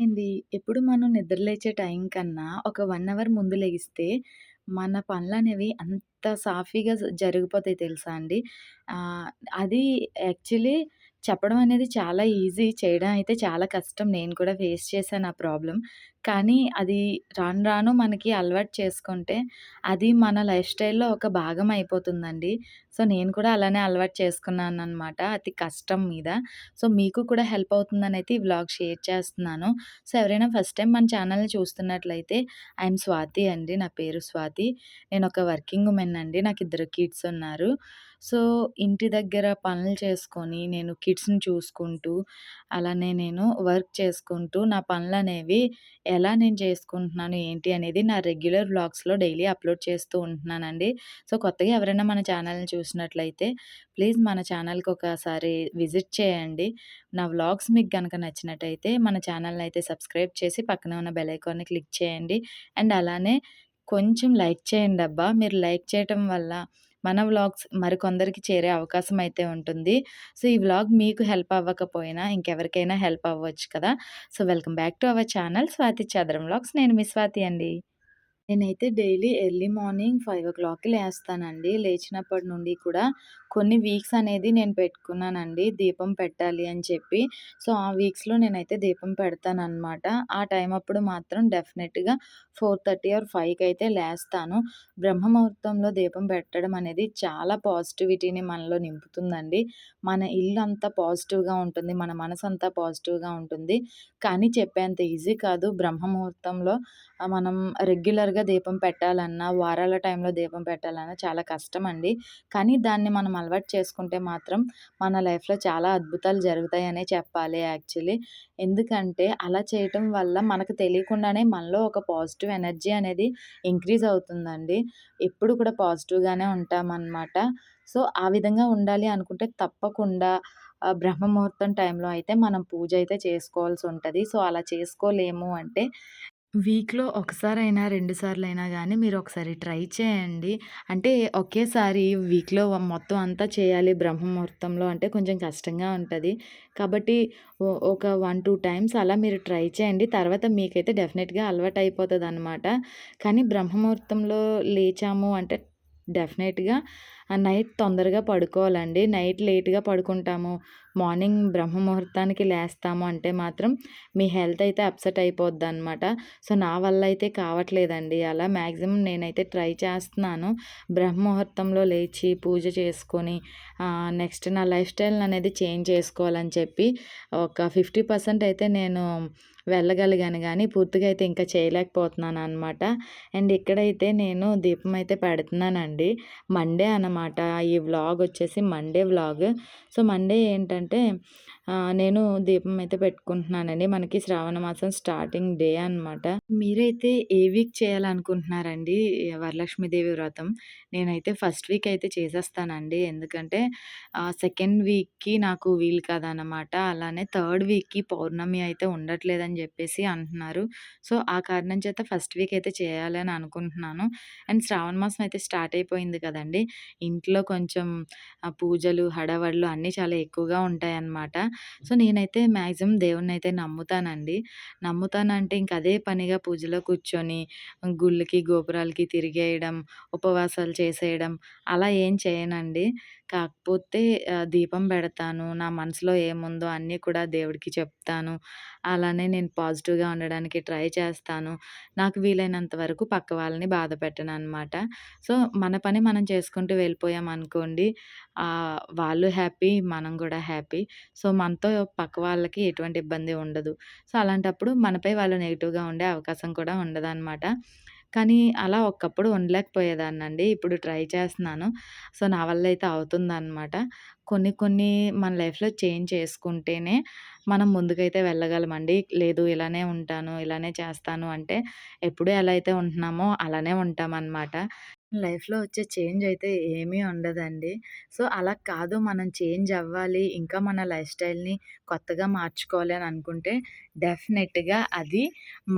ఏంది ఎప్పుడు మనం నిద్రలేచే టైం కన్నా ఒక 1 అవర్ ముందు లెగిస్తే, మన పనులనేవి అంత సాఫీగా జ జరిగిపోతాయి తెలుసా అండి. ఆహ్, అది యాక్చువల్లీ చెప్పడం అనేది చాలా ఈజీ. చేయడం అయితే చాలా కష్టం. నేను కూడా ఫేస్ చేశాను ఆ ప్రాబ్లం కానీ అది రాను రాను మనకి అలవాటు చేసుకుంటే, అది మన లైఫ్ స్టైల్‌లో ఒక భాగం అయిపోతుందండి. సో, నేను కూడా అలానే అలవాటు చేసుకున్నాను అనమాట అతి కష్టం మీద. సో, మీకు కూడా హెల్ప్ అవుతుందనైతే ఈ వ్లాగ్ షేర్ చేస్తున్నాను. సో, ఎవరైనా ఫస్ట్ టైం మన ఛానల్‌ని చూస్తున్నట్లయితే ఐఎమ్ స్వాతి అండి. నా పేరు స్వాతి. నేను ఒక వర్కింగ్ ఉమెన్ అండి. నాకు ఇద్దరు కిడ్స్ ఉన్నారు. సో, ఇంటి దగ్గర పనులు చేసుకొని, నేను కిడ్స్‌ని చూసుకుంటూ, అలానే నేను వర్క్ చేసుకుంటూ, నా పనులనేవి ఎలా నేను చేసుకుంటున్నాను, ఏంటి అనేది నా రెగ్యులర్ వ్లాగ్స్‌లో డైలీ అప్‌లోడ్ చేస్తూ ఉంటున్నానండి. సో, కొత్తగా ఎవరైనా మన ఛానల్‌ని చూసినట్లయితే ప్లీజ్ మన ఛానల్‌కి ఒకసారి విజిట్ చేయండి. నా వ్లాగ్స్ మీకు కనుక నచ్చినట్టయితే మన ఛానల్‌ని అయితే సబ్స్క్రైబ్ చేసి పక్కనే ఉన్న బెల్ ఐకాన్‌ని క్లిక్ చేయండి. అండ్ అలానే కొంచెం లైక్ చేయండి అబ్బా మీరు లైక్ చేయటం వల్ల మన వ్లాగ్స్ మరికొందరికి చేరే అవకాశం అయితే ఉంటుంది. సో, ఈ వ్లాగ్ మీకు హెల్ప్ అవ్వకపోయినా ఇంకెవరికైనా హెల్ప్ అవ్వచ్చు కదా! So, welcome back to our channel Swathi చదరం వ్లాగ్స్. నేను మీ స్వాతి అండి. నేనైతే డైలీ ఎర్లీ మార్నింగ్ 5:00కి లేస్తానండి. లేచినప్పటి నుండి కూడా కొన్ని వీక్స్ అనేది నేను పెట్టుకున్నానండి. దీపం పెట్టాలి అని చెప్పి. సో, ఆ వీక్స్‌లో నేనైతే దీపం పెడతానమాట ఆ టైం అప్పుడు మాత్రం డెఫినెట్‌గా 4:30 ఆర్ ఫైవ్కి అయితే లేస్తాను. బ్రహ్మ ముహూర్తంలో దీపం పెట్టడం అనేది చాలా పాజిటివిటీని మనలో నింపుతుందండి. మన ఇల్లు అంతా పాజిటివ్‌గా ఉంటుంది. మన మనసు అంతా పాజిటివ్‌గా ఉంటుంది. కానీ చెప్పేంత ఈజీ కాదు. బ్రహ్మముహూర్తంలో మనం రెగ్యులర్‌గా దీపం పెట్టాలన్నా, వారాల టైంలో దీపం పెట్టాలన్నా చాలా కష్టం అండి కానీ దాన్ని మనం అలవాటు చేసుకుంటే మాత్రం మన లైఫ్‌లో చాలా అద్భుతాలు జరుగుతాయనే చెప్పాలి యాక్చువల్లీ. ఎందుకంటే అలా చేయటం వల్ల మనకు తెలియకుండానే మనలో ఒక పాజిటివ్ ఎనర్జీ అనేది ఇంక్రీజ్ అవుతుందండి. ఎప్పుడు కూడా పాజిటివ్‌గానే ఉంటామన్నమాట సో, ఆ విధంగా ఉండాలి అనుకుంటే తప్పకుండా బ్రహ్మముహూర్తం బ్రహ్మ ముహూర్తం టైంలో అయితే మనం పూజ అయితే చేసుకోవాల్సి ఉంటుంది సో, అలా చేసుకోలేము అంటే వీక్‌లో ఒకసారైనా, 2 కానీ గానీ మీరొకసారి ట్రై చేయండి. అంటే ఒకేసారి వీక్‌లో మొత్తం అంతా చేయాలి బ్రహ్మముహూర్తంలో అంటే కొంచెం కష్టంగా ఉంటది. కాబట్టి ఒ ఒక 1, 2 టైమ్స్ అలా మీరు ట్రై చేయండి. తర్వాత మీకైతే డెఫినెట్‌గా అలవాటయిపోతదనమాట. కానీ బ్రహ్మముహూర్తంలో లేచాము అంటే డెఫినెట్‌గా నైట్ తొందరగా పడుకోవాలండి. నైట్ లేట్‌గా పడుకుంటాము. మార్నింగ్ బ్రహ్మ ముహూర్తానికి లేస్తాము అంటే మాత్రం మీ హెల్త్ అయితే అప్సెట్ అయిపోద్దనమాట. సో, నా వల్ల అయితే కావట్లేదండి అలా. మ్యాక్సిమం నేనైతే ట్రై చేస్తున్నాను. బ్రహ్మ ముహూర్తంలో లేచి పూజ చేసుకొని నెక్స్ట్ నా లైఫ్ స్టైల్ అనేది చేంజ్ చేసుకోవాలని చెప్పి ఒక 50% అయితే నేను వెళ్ళగలిగాను కానీ పూర్తిగా అయితే ఇంకా చేయలేకపోతున్నాను అనమాట అండ్ ఇక్కడైతే నేను దీపం అయితే పెడుతున్నానండి. మండే అనమాట. ఈ వ్లాగ్ వచ్చేసి మండే వ్లాగ్. సో, మండే ఏంటంటే నేను దీపం అయితే పెట్టుకుంటున్నానండి. మనకి శ్రావణ మాసం స్టార్టింగ్ డే అనమాట. మీరైతే ఏ వీక్ చేయాలనుకుంటున్నారండి వరలక్ష్మీదేవి వ్రతం? నేనైతే ఫస్ట్ వీక్ అయితే చేసేస్తానండి. ఎందుకంటే సెకండ్ వీక్‌కి నాకు వీలు కాదనమాట. అలానే థర్డ్ వీక్‌కి పౌర్ణమి అయితే ఉండట్లేదని చెప్పేసి అంటున్నారు. సో, ఆ కారణం చేత ఫస్ట్ వీక్ అయితే చేయాలని అనుకుంటున్నాను. అండ్ శ్రావణ మాసం అయితే స్టార్ట్ అయిపోయింది కదండి ఇంట్లో కొంచెం పూజలు, హడావడులు అన్నీ చాలా ఎక్కువగా ఉంటాయన్నమాట. సో, నేనైతే మ్యాక్సిమం దేవుణ్ణి అయితే నమ్ముతానండి. నమ్ముతానంటే ఇంక అదే పనిగా పూజలో కూర్చొని గుళ్ళకి, గోపురాలకి తిరిగేయడం, ఉపవాసాలు చేసేయడం అలా ఏం చేయనండి. కాకపోతే దీపం పెడతాను. నా మనసులో ఏముందో అన్నీ కూడా దేవుడికి చెప్తాను. అలానే నేను పాజిటివ్‌గా ఉండడానికి ట్రై చేస్తాను. నాకు వీలైనంత వరకు పక్క వాళ్ళని బాధ పెట్టననమాట. సో, మన పని మనం చేసుకుంటూ వెళ్ళిపోయామనుకోండి ఆహ్, వాళ్ళు హ్యాపీ, మనం కూడా హ్యాపీ. సో, మనతో పక్క వాళ్ళకి ఎటువంటి ఇబ్బంది ఉండదు. సో, అలాంటప్పుడు మనపై వాళ్ళు నెగిటివ్గా ఉండే అవకాశం కూడా ఉండదనమాట. కానీ అలా ఒక్కప్పుడు ఉండలేకపోయేదాన్నండి. ఇప్పుడు ట్రై చేస్తున్నాను. సో, నా వల్ల అయితే అవుతుందన్నమాట కొన్ని కొన్ని మన లైఫ్‌లో చేంజ్ చేసుకుంటేనే మనం ముందుకైతే వెళ్ళగలమండి. లేదు ఇలానే ఉంటాను, ఇలానే చేస్తాను అంటే ఎప్పుడూ ఎలా అయితే ఉంటున్నామో అలానే ఉంటామన్నమాట లైఫ్‌లో వచ్చే చేంజ్ అయితే ఏమీ ఉండదండి. సో, అలా కాదు మనం చేంజ్ అవ్వాలి, ఇంకా మన లైఫ్ స్టైల్‌ని కొత్తగా మార్చుకోవాలి అని అనుకుంటే డెఫినెట్‌గా అది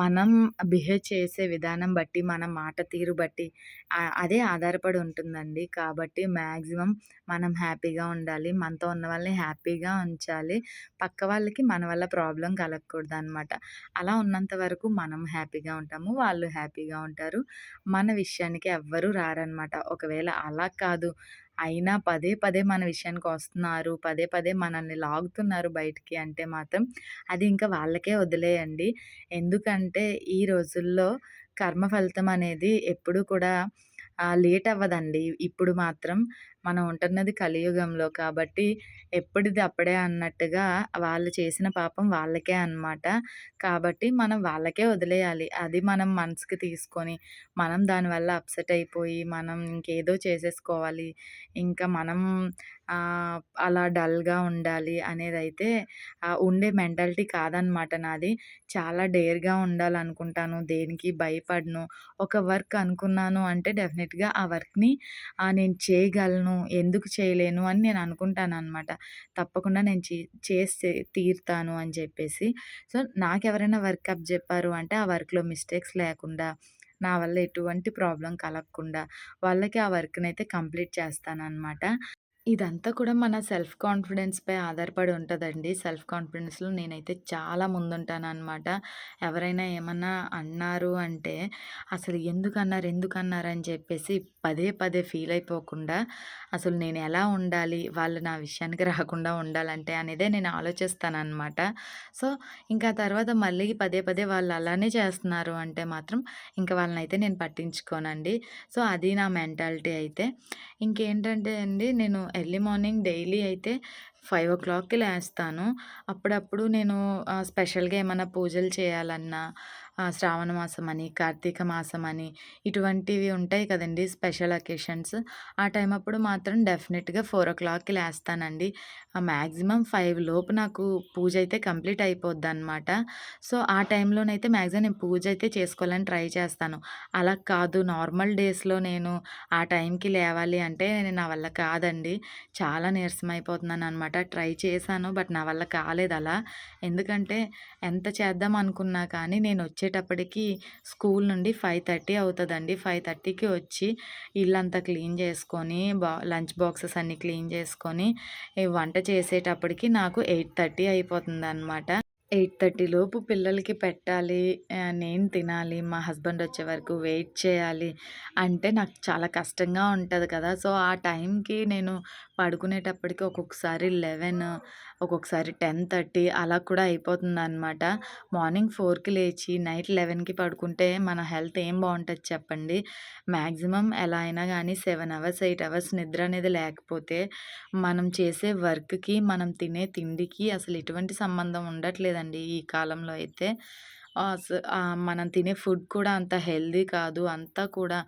మనం బిహేవ్ చేసే విధానం బట్టి, మన మాట తీరు బట్టి ఆహ్, అదే ఆధారపడి ఉంటుందండి. కాబట్టి మాక్సిమం మనం హ్యాపీగా ఉండాలి. మనతో ఉన్న వాళ్ళని హ్యాపీగా ఉంచాలి. పక్క వాళ్ళకి మన వల్ల ప్రాబ్లమ్ కలగకూడదనమాట. అలా ఉన్నంత వరకు మనం హ్యాపీగా ఉంటాము. వాళ్ళు హ్యాపీగా ఉంటారు. మన విషయానికి ఎవ్వరు రారనమాట. ఒకవేళ అలా కాదు, అయినా పదే పదే మన విషయానికి వస్తున్నారు పదే పదే మనల్ని లాగుతున్నారు బయటికి అంటే మాత్రం అది ఇంకా వాళ్ళకే వదిలేయండి. ఎందుకంటే ఈ రోజుల్లో కర్మ ఫలితం అనేది ఎప్పుడూ కూడా లేట్ అవ్వదండి. ఇప్పుడు మాత్రం మనం ఉంటున్నది కలియుగంలో కాబట్టి ఎప్పటిది అప్పుడే అన్నట్టుగా వాళ్ళు చేసిన పాపం వాళ్ళకే అనమాట. కాబట్టి మనం వాళ్ళకే వదిలేయాలి. అది మనం మనసుకి తీసుకొని, మనం దానివల్ల అప్సెట్ అయిపోయి, మనం ఇంకేదో చేసేసుకోవాలి. ఇంకా మనం అలా డల్‌గా ఉండాలి అనేది అయితే ఉండే మెంటాలిటీ కాదనమాట నాది. చాలా డేర్‌గా ఉండాలనుకుంటాను. దేనికి భయపడను. ఒక వర్క్ అనుకున్నాను అంటే డెఫినెట్గా ఆ వర్క్‌ని నేను చేయగలను, ఎందుకు చేయలేను అని నేను అనుకుంటాననమాట. తప్పకుండా నేను చే చేసి తీరుతాను అని చెప్పేసి. సో, నాకెవరైనా వర్క్ అప్పజెప్పారు అంటే ఆ వర్క్‌లో మిస్టేక్స్ లేకుండా, నా వల్ల ఎటువంటి ప్రాబ్లం కలగకుండా వాళ్ళకి ఆ వర్క్ని అయితే కంప్లీట్ చేస్తానన్నమాట ఇదంతా కూడా మన సెల్ఫ్ కాన్ఫిడెన్స్‌పై ఆధారపడి ఉంటుందండి సెల్ఫ్ కాన్ఫిడెన్స్‌లో నేనైతే చాలా ముందుంటాననమాట. ఎవరైనా ఏమన్నా అన్నారు అంటే, అసలు ఎందుకన్నారు, ఎందుకన్నారు అని చెప్పేసి పదే పదే ఫీల్ అయిపోకుండా, అసలు నేను ఎలా ఉండాలి, వాళ్ళు నా విషయానికి రాకుండా ఉండాలంటే అనేదే నేను ఆలోచిస్తానమాట సో, ఇంకా తర్వాత మళ్ళీ పదే పదే వాళ్ళు అలానే చేస్తున్నారు అంటే మాత్రం, ఇంకా వాళ్ళని అయితే నేను పట్టించుకోనండి. సో, అది నా మెంటాలిటీ అయితే. ఇంకేంటంటే అండి, నేను ఎర్లీ మార్నింగ్ డైలీ అయితే 5:00కి లేస్తాను. అప్పుడప్పుడు నేను స్పెషల్‌గా ఏమైనా పూజలు చేయాలన్నా, శ్రావణ మాసం అని, కార్తీక మాసం అని ఇటువంటివి ఉంటాయి కదండీ స్పెషల్ అకేషన్స్. ఆ టైం అప్పుడు మాత్రం డెఫినెట్గా ఫోర్ ఓ క్లాక్కి లేస్తానండి. మ్యాక్సిమం ఫైవ్ లోపు నాకు పూజ అయితే కంప్లీట్ అయిపోద్దనమాట. సో, ఆ టైంలోనైతే మ్యాక్సిమం నేను పూజ అయితే చేసుకోవాలని ట్రై చేస్తాను. అలా కాదు నార్మల్ డేస్‌లో నేను ఆ టైంకి లేవాలి అంటే నా వల్ల కాదండి. చాలా నీరసం అయిపోతున్నాను అనమాట ట్రై చేశాను. బట్ నా వల్ల కాలేదు అలా ఎందుకంటే ఎంత చేద్దాం అనుకున్నా కానీ వచ్చేటప్పటికి స్కూల్ నుండి ఫైవ్ థర్టీ అవుతుందండి ఫైవ్ థర్టీకి వచ్చి ఇల్లంతా క్లీన్ చేసుకొని, బా లంచ్ బాక్సెస్ అన్నీ క్లీన్ చేసుకొని, వంట చేసేటప్పటికి నాకు 8:30 అయిపోతుందనమాట. 8:30 లోపు పిల్లలకి పెట్టాలి. నేను తినాలి. మా హస్బెండ్ వచ్చే వరకు వెయిట్ చేయాలి. అంటే నాకు చాలా కష్టంగా ఉంటుంది కదా! సో, ఆ టైంకి నేను పడుకునేటప్పటికి ఒక్కొక్కసారి 11 ఒక్కొక్కసారి 10:30 అలా కూడా అయిపోతుంది అనమాట మార్నింగ్ ఫోర్కి లేచి నైట్ 11కి పడుకుంటే మన హెల్త్ ఏం బాగుంటుంది చెప్పండి. మ్యాక్సిమం ఎలా అయినా కానీ సెవెన్ అవర్స్, ఎయిట్ అవర్స్ నిద్ర అనేది లేకపోతే మనం చేసే వర్క్‌కి, మనం తినే తిండికి అసలు ఎటువంటి సంబంధం ఉండట్లేదండి ఈ కాలంలో అయితే. మనం తినే ఫుడ్ కూడా అంత హెల్దీ కాదు. అంతా కూడా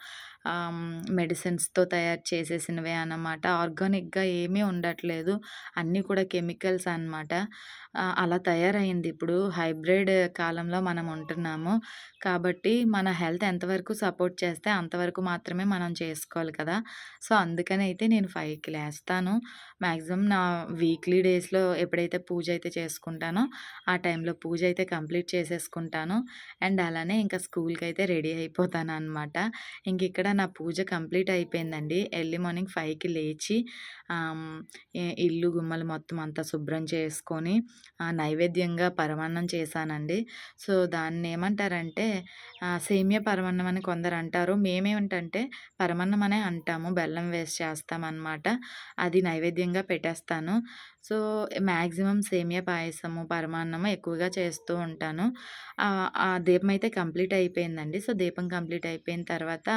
మెడిసిన్స్‌తో తయారు చేసేసినవే అన్నమాట. ఆర్గానిక్‌గా ఏమీ ఉండట్లేదు. అన్నీ కూడా కెమికల్స్ అనమాట. అలా తయారైంది ఇప్పుడు. హైబ్రిడ్ కాలంలో మనం ఉంటున్నాము. కాబట్టి మన హెల్త్ ఎంతవరకు సపోర్ట్ చేస్తే అంతవరకు మాత్రమే మనం చేసుకోవాలి కదా! సో, అందుకని అయితే నేను ఫైవ్కి లేస్తాను. మ్యాక్సిమం నా వీక్లీ డేస్‌లో ఎప్పుడైతే పూజ అయితే చేసుకుంటానో, ఆ టైంలో పూజ అయితే కంప్లీట్ చేసేసుకుంటాను. అండ్ అలానే ఇంకా స్కూల్కి అయితే రెడీ అయిపోతానన్నమాట ఇంక ఇక్కడ నా పూజ కంప్లీట్ అయిపోయిందండి. ఎర్లీ మార్నింగ్ ఫైవ్కి లేచి ఇల్లు, గుమ్మలు మొత్తం అంతా శుభ్రం చేసుకొని నైవేద్యంగా పరమాన్నం చేశానండి. సో, దాన్ని ఏమంటారంటే సేమియా పరమాన్నం అని కొందరంటారు. మేమేమిటంటే పరమాన్నం అనే అంటాము. బెల్లం వేస్ట్ చేస్తామన్నమాట అది నైవేద్యంగా పెట్టేస్తాను. సో, మాక్సిమం సేమియా పాయసము, పరమాన్నము ఎక్కువగా చేస్తూ ఉంటాను. ఆ దీపం అయితే కంప్లీట్ అయిపోయిందండి. సో, దీపం కంప్లీట్ అయిపోయిన తర్వాత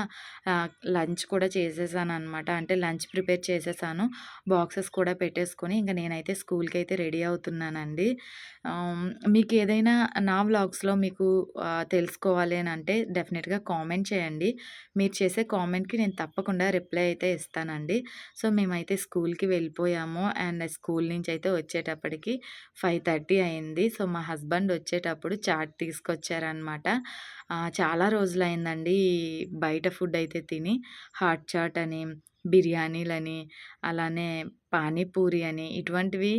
లంచ్ కూడా చేసేసాననమాట. అంటే లంచ్ ప్రిపేర్ చేసేసాను. బాక్సెస్ కూడా పెట్టేసుకొని ఇంకా నేనైతే స్కూల్కి అయితే రెడీ అవుతున్నానండి. మీకు ఏదైనా నా వ్లాగ్స్‌లో మీకు తెలుసుకోవాలి అని అంటే డెఫినెట్గా కామెంట్ చేయండి. మీరు చేసే కామెంట్‌కి నేను తప్పకుండా రిప్లై అయితే ఇస్తానండి. సో, మేమైతే స్కూల్‌కి వెళ్ళిపోయాము. అండ్ నుంచి అయితే వచ్చేటప్పటికి 5:30 అయింది. సో, మా హస్బెండ్ వచ్చేటప్పుడు చాట్ తీసుకొచ్చారనమాట. చాలా రోజులైందండి బయట ఫుడ్ అయితే తిని. హాట్ చాట్ అని, బిర్యానీలని, అలానే పానీపూరి అని ఇటువంటివి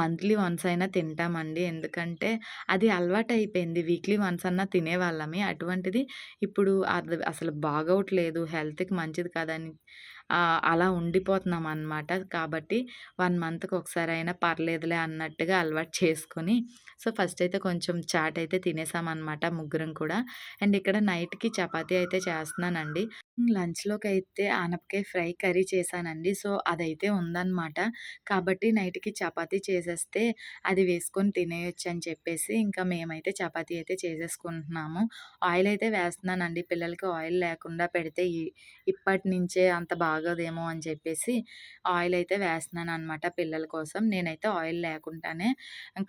మంత్లీ వన్స్ అయినా తింటామండి. ఎందుకంటే అది అలవాటు అయిపోయింది వీక్లీ వన్స్ అన్నా తినేవాళ్ళమే అటువంటిది ఇప్పుడు అది అసలు బాగోట్లేదు. హెల్త్‌కి మంచిది కాదని అలా ఉండిపోతున్నాం అనమాట కాబట్టి వన్ మంత్‌కి ఒకసారి అయినా పర్లేదులే అన్నట్టుగా అలవాటు చేసుకొని, సో, ఫస్ట్ అయితే కొంచెం చాట్ అయితే తినేసామన్నమాట ముగ్గురం కూడా. అండ్ ఇక్కడ నైట్‌కి చపాతీ అయితే చేస్తున్నానండి. లంచ్లోకి అయితే ఆనపకాయ ఫ్రై కర్రీ చేశానండి. సో, అదైతే ఉందన్నమాట కాబట్టి నైట్‌కి చపాతీ చేసేస్తే అది వేసుకొని తినేయొచ్చని చెప్పేసి ఇంకా మేమైతే చపాతీ అయితే చేసేసుకుంటున్నాము. ఆయిల్ అయితే వేస్తున్నానండి. పిల్లలకి ఆయిల్ లేకుండా పెడితే ఇప్పటి నుంచే అంత బాగా బాగోదేమో అని చెప్పేసి ఆయిల్ అయితే వేస్తున్నాను అనమాట పిల్లల కోసం. నేనైతే ఆయిల్ లేకుండానే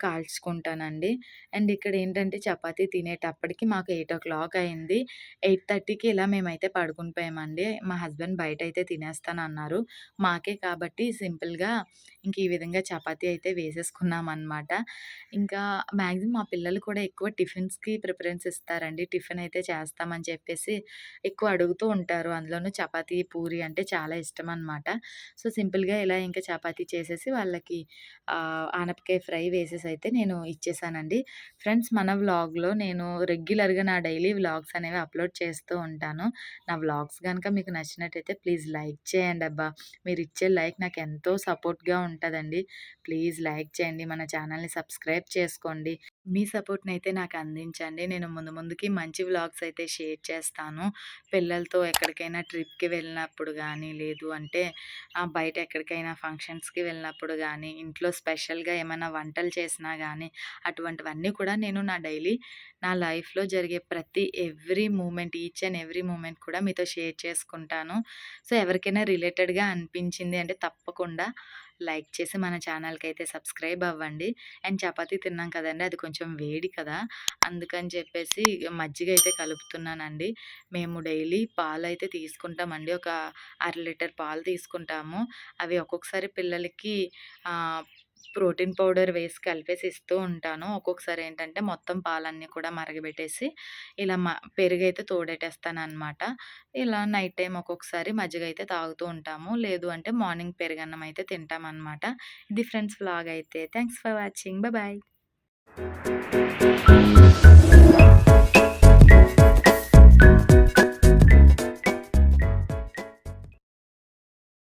కాల్చుకుంటానండి. అండ్ ఇక్కడ ఏంటంటే చపాతీ తినేటప్పటికి మాకు 8:00 అయింది. 8:30కి ఇలా మేమైతే పడుకుని పోయామండి. మా హస్బెండ్ బయట అయితే తినేస్తాను తినేస్తానన్నారు. మాకే కాబట్టి సింపుల్‌గా ఇంక ఈ విధంగా చపాతీ అయితే వేసేసుకున్నామనమాట. ఇంకా మాక్సిమం మా పిల్లలు కూడా ఎక్కువ టిఫిన్స్‌కి ప్రిఫరెన్స్ ఇస్తారండి. టిఫిన్ అయితే చేస్తామని చెప్పేసి ఎక్కువ అడుగుతూ ఉంటారు. అందులోనూ చపాతీ, పూరి అంటే చాలా చాలా ఇష్టం అనమాట సో, సింపుల్‌గా ఇలా ఇంకా చపాతీ చేసేసి వాళ్ళకి ఆనపకాయ ఫ్రై వేసేసి అయితే నేను ఇచ్చేసానండి. ఫ్రెండ్స్ మన వ్లాగ్‌లో నేను రెగ్యులర్‌గా నా డైలీ వ్లాగ్స్ అనేవి అప్‌లోడ్ చేస్తూ ఉంటాను. నా వ్లాగ్స్ కనుక మీకు నచ్చినట్టయితే ప్లీజ్ లైక్ చేయండి అబ్బా మీరు ఇచ్చే లైక్ నాకు ఎంతో సపోర్ట్‌గా ఉంటుందండి ప్లీజ్ లైక్ చేయండి. మన ఛానల్‌ని సబ్స్క్రైబ్ చేసుకోండి. మీ సపోర్ట్ని అయితే నాకు అందించండి. నేను ముందు ముందుకి మంచి వ్లాగ్స్ అయితే షేర్ చేస్తాను. పిల్లలతో ఎక్కడికైనా ట్రిప్‌కి వెళ్ళినప్పుడు కానీ కానీ లేదు అంటే బయట ఎక్కడికైనా ఫంక్షన్స్‌కి వెళ్ళినప్పుడు కానీ ఇంట్లో స్పెషల్‌గా ఏమైనా వంటలు చేసినా కానీ అటువంటివన్నీ కూడా నేను నా డైలీ నా లైఫ్‌లో జరిగే ప్రతి every moment, each and every moment కూడా మీతో షేర్ చేసుకుంటాను. సో, ఎవరికైనా రిలేటెడ్‌గా అనిపించింది అంటే తప్పకుండా లైక్ చేసి మన ఛానల్‌కైతే సబ్స్క్రైబ్ అవ్వండి. అండ్ చపాతీ తిన్నాం కదండి అది కొంచెం వేడి కదా! అందుకని చెప్పేసి మజ్జిగ అయితే కలుపుతున్నానండి. మేము డైలీ పాలు అయితే తీసుకుంటామండి. ఒక అర లీటర్ పాలు తీసుకుంటాము. అవి ఒక్కొక్కసారి పిల్లలకి ప్రోటీన్ పౌడర్ వేసి కలిపేసి ఇస్తూ ఉంటాను. ఒక్కొక్కసారి ఏంటంటే మొత్తం పాలన్నీ కూడా మరగబెట్టేసి ఇలా మ పెరుగైతే అనమాట ఇలా నైట్ టైం ఒక్కొక్కసారి మజ్జిగ అయితే తాగుతూ ఉంటాము. లేదు అంటే మార్నింగ్ పెరుగన్నం అయితే తింటామన్నమాట ఇది ఫ్రెండ్స్ వ్లాగ్ అయితే. Thanks for watching. Bye bye.